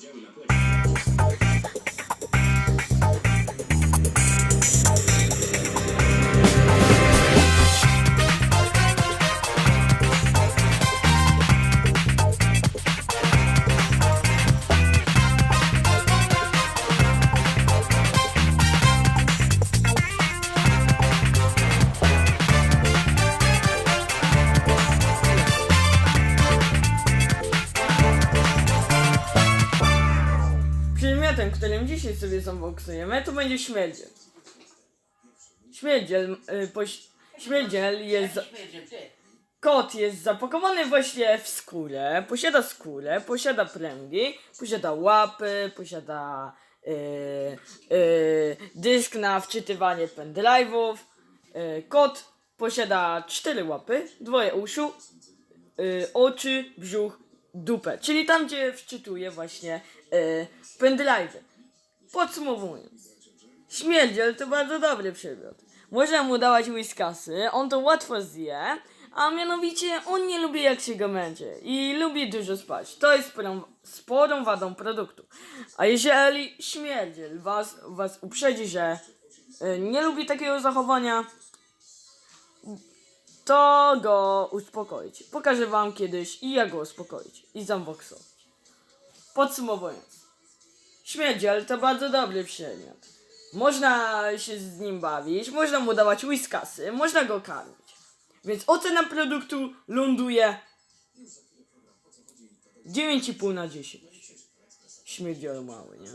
Gemini, Przedmiotem, którym dzisiaj sobie zunboxujemy, to będzie śmierdziel. Śmierdziel, y, poś, jest... za- Kot jest zapakowany właśnie w skórę, posiada skórę, posiada pręgi, posiada łapy, posiada yy, yy, dysk na wczytywanie pendrive'ów. Yy, kot posiada cztery łapy, dwoje uszu, yy, oczy, brzuch, dupę, czyli tam gdzie wczytuje właśnie yy, pendrive'y. Podsumowując, Śmierdziel to bardzo dobry przedmiot. Można mu dawać whiskasy, on to łatwo zje, a mianowicie on nie lubi jak się go męczy i lubi dużo spać. To jest sporą, sporą wadą produktu. A jeżeli śmierdziel was, was uprzedzi, że y, nie lubi takiego zachowania, to go uspokoić. Pokażę wam kiedyś i jak go uspokoić i zunboxować. Podsumowując. Śmierdziel to bardzo dobry przedmiot. Można się z nim bawić, można mu dawać whiskasy, można go karmić. Więc ocena produktu ląduje 9,5 na 10. Śmierdziel mały, nie?